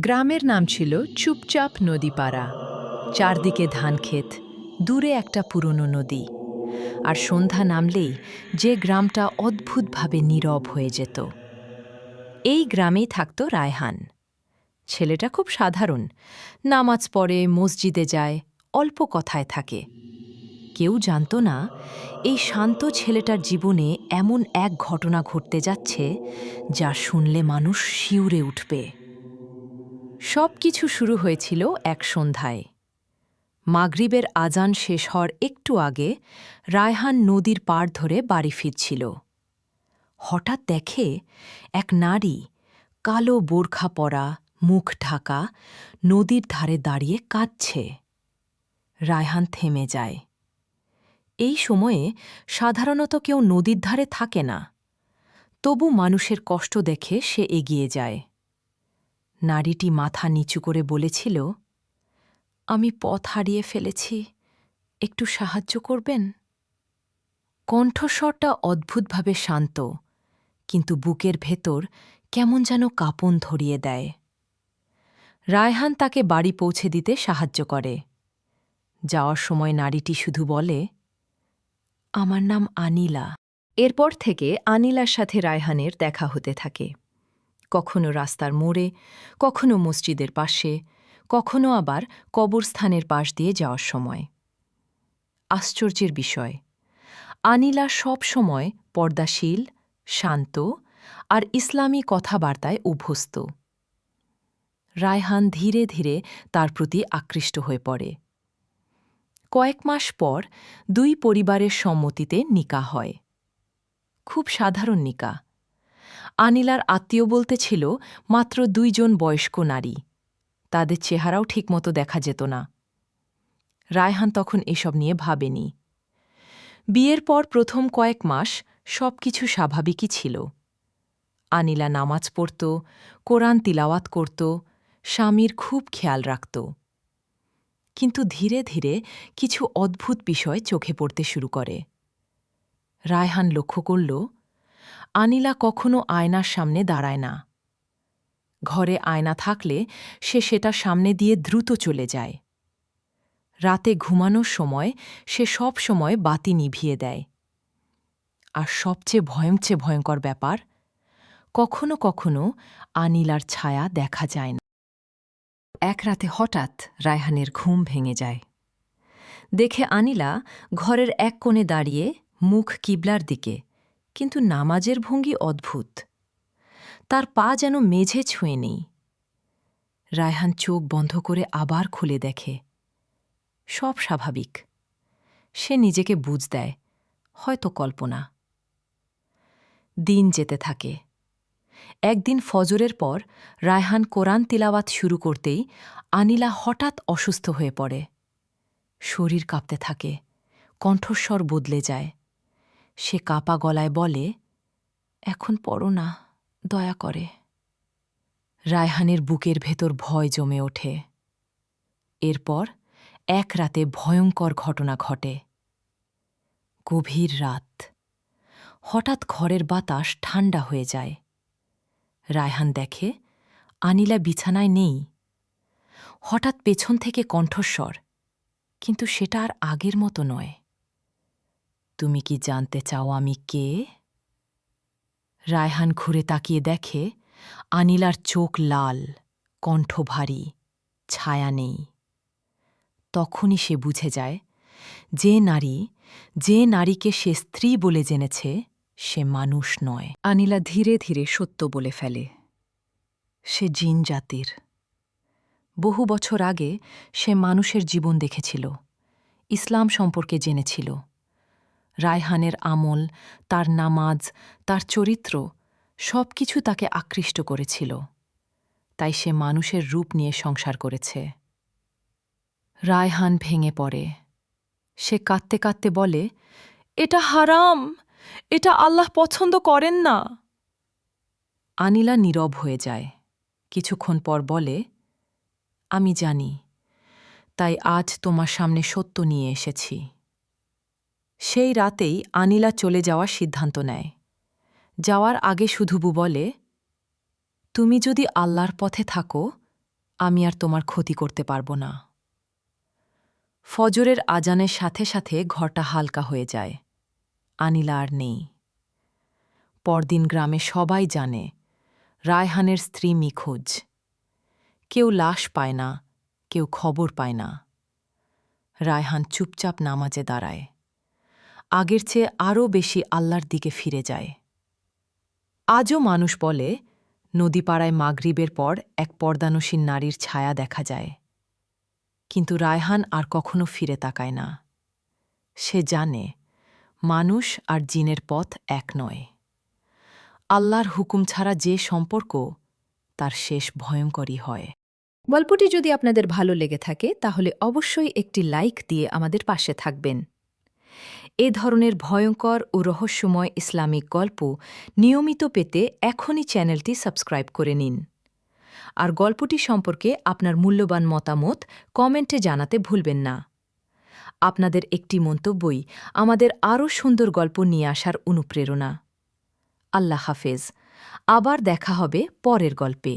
গ্রামের নাম ছিল চুপচাপ নদীপাড়া, চারদিকে ধানক্ষেত দূরে একটা পুরনো নদী। আর সন্ধ্যা নামলেই যে গ্রামটা অদ্ভুতভাবে নীরব হয়ে যেত। এই গ্রামেই থাকত রায়হান। ছেলেটা খুব সাধারণ, নামাজ পড়ে, মসজিদে যায়, অল্প কথায় থাকে। কেউ জানত না, এই শান্ত ছেলেটার জীবনে এমন এক ঘটনা ঘটতে যাচ্ছে যা শুনলে মানুষ শিউরে উঠবে। সব কিছু শুরু হয়েছিল এক সন্ধ্যায়। মাগরিবের আজান শেষ হওয়ার একটু আগে রায়হান নদীর পাড় ধরে বাড়ি ফিরছিল। হঠাৎ দেখে এক নারী কালো বোরখা পরা, মুখ ঢাকা, নদীর ধারে দাঁড়িয়ে কাঁদছে। রায়হান থেমে যায়। এই সময়ে সাধারণত কেউ নদীর ধারে থাকে না। তবু মানুষের কষ্ট দেখে সে এগিয়ে যায়। নারীটি মাথা নিচু করে বলেছিল, আমি পথ হারিয়ে ফেলেছি, একটু সাহায্য করবেন? কণ্ঠস্বরটা অদ্ভুতভাবে শান্ত, কিন্তু বুকের ভেতর কেমন যেন কাঁপন ধরিয়ে দেয়। রায়হান তাকে বাড়ি পৌঁছে দিতে সাহায্য করে। যাওয়ার সময় নারীটি শুধু বলে, আমার নাম আনিলা। এরপর থেকে আনিলার সাথে রায়হানের দেখা হতে থাকে। কখনো রাস্তার মোড়ে, কখনো মসজিদের পাশে, কখনো আবার কবরস্থানের পাশ দিয়ে যাওয়ার সময়। আশ্চর্যের বিষয়, আনিলা সব সময় পর্দাশীল, শান্ত আর ইসলামী কথাবার্তায় অভ্যস্ত রায়হান ধীরে ধীরে তার প্রতি আকৃষ্ট হয়ে পড়ে। কয়েক মাস পর দুই পরিবারের সম্মতিতে নিকা হয়। খুব সাধারণ নিকা আনিলার আত্মীয় বলতে ছিল, মাত্র দুইজন বয়স্ক নারী। তাদের চেহারাও ঠিকমতো দেখা যেত না। রায়হান তখন এসব নিয়ে ভাবেনি। বিয়ের পর প্রথম কয়েক মাস সব কিছু স্বাভাবিকই ছিল। আনিলা নামাজ পড়ত, কোরআন তিলাওয়াত করত, স্বামীর খুব খেয়াল রাখত। কিন্তু ধীরে ধীরে কিছু অদ্ভুত বিষয় চোখে পড়তে শুরু করে। রায়হান লক্ষ্য করল আনিলা কখনো আয়নার সামনে দাঁড়ায় না। ঘরে আয়না থাকলে সে সেটা সামনে দিয়ে দ্রুত চলে যায়। রাতে ঘুমানোর সময় সে সব সময় বাতি নিভিয়ে দেয়। আর সবচেয়ে ভয়ংচে ভয়ঙ্কর ব্যাপার, কখনো কখনো আনিলার ছায়া দেখা যায় না। এক রাতে হঠাৎ রায়হানের ঘুম ভেঙে যায়। দেখে আনিলা ঘরের এক কোণে দাঁড়িয়ে মুখ কিবলার দিকে কিন্তু নামাজের ভঙ্গি অদ্ভুত। তার পা যেন মেঝে ছুঁয়ে নেই। রায়হান চোখ বন্ধ করে আবার খুলে দেখে। সব স্বাভাবিক। সে নিজেকে বুঝ দেয়, হয়তো কল্পনা। দিন যেতে থাকে। একদিন ফজরের পর রায়হান কোরআন তিলাওয়াত শুরু করতেই আনিলা হঠাৎ অসুস্থ হয়ে পড়ে। শরীর কাঁপতে থাকে, কণ্ঠস্বর বদলে যায়। সে কাপা গলায় বলে, এখন পড়ো না, দয়া করে। রায়হানের বুকের ভেতর ভয় জমে ওঠে। এরপর এক রাতে ভয়ঙ্কর ঘটনা ঘটে। গভীর রাত। হঠাৎ ঘরের বাতাস ঠান্ডা হয়ে যায়। রায়হান দেখে, আনিলা বিছানায় নেই। হঠাৎ পেছন থেকে কণ্ঠস্বর, কিন্তু সেটা আর আগের মতো নয়। তুমি কি জানতে চাও আমি কে? রায়হান ঘুরে তাকিয়ে দেখে, আনিলার চোখ লাল, কণ্ঠ ভারী, ছায়া নেই। তখনই সে বুঝে যায়, যে নারী, যে নারীকে সে স্ত্রী বলে জেনেছে, সে মানুষ নয়। আনিলা ধীরে ধীরে সত্য বলে ফেলে। সে জিন জাতির। বহু বছর আগে সে মানুষের জীবন দেখেছিল, ইসলাম সম্পর্কে জেনেছিল। রায়হানের আমল, তার নামাজ, তার চরিত্র সব কিছু তাকে আকৃষ্ট করেছিল। তাই সে মানুষের রূপ নিয়ে সংসার করেছে। রায়হান ভেঙে পড়ে। সে কাঁদতে কাঁদতে বলে, এটা হারাম! এটা আল্লাহ পছন্দ করেন না! আনিলা নীরব হয়ে যায়। কিছুক্ষণ পর বলে, আমি জানি, তাই আজ তোমার সামনে সত্য নিয়ে এসেছি। সেই রাতেই আনিলা চলে যাওয়ার সিদ্ধান্ত নেয়। যাওয়ার আগে শুধুবু বলে, তুমি যদি আল্লাহর পথে থাকো, আমি আর তোমার ক্ষতি করতে পারব না। ফজরের আজানের সাথে সাথে ঘরটা হালকা হয়ে যায়। আনিলা আর নেই। পরদিন গ্রামে সবাই জানে, রায়হানের স্ত্রী নিখোঁজ। কেউ লাশ পায় না, কেউ খবর পায় না। রায়হান চুপচাপ নামাজে দাঁড়ায়। আগের চেয়ে আরও বেশি আল্লাহর দিকে ফিরে যায়। আজও মানুষ বলে, নদীপাড়ায় মাগরিবের পর এক পর্দানসীন নারীর ছায়া দেখা যায়। কিন্তু রায়হান আর কখনো ফিরে তাকায় না। সে জানে, মানুষ আর জিনের পথ এক নয়। আল্লাহর হুকুম ছাড়া যে সম্পর্ক, তার শেষ ভয়ঙ্করই হয়। গল্পটি যদি আপনাদের ভালো লেগে থাকে, তাহলে অবশ্যই একটি লাইক দিয়ে আমাদের পাশে থাকবেন। এ ধরনের ভয়ঙ্কর ও রহস্যময় ইসলামিক গল্প নিয়মিত পেতে এখনই চ্যানেলটি সাবস্ক্রাইব করে নিন। আর গল্পটি সম্পর্কে আপনার মূল্যবান মতামত কমেন্টে জানাতে ভুলবেন না। আপনাদের একটি মন্তব্যই আমাদের আরও সুন্দর গল্প নিয়ে আসার অনুপ্রেরণা। আল্লাহ হাফেজ। আবার দেখা হবে পরের গল্পে।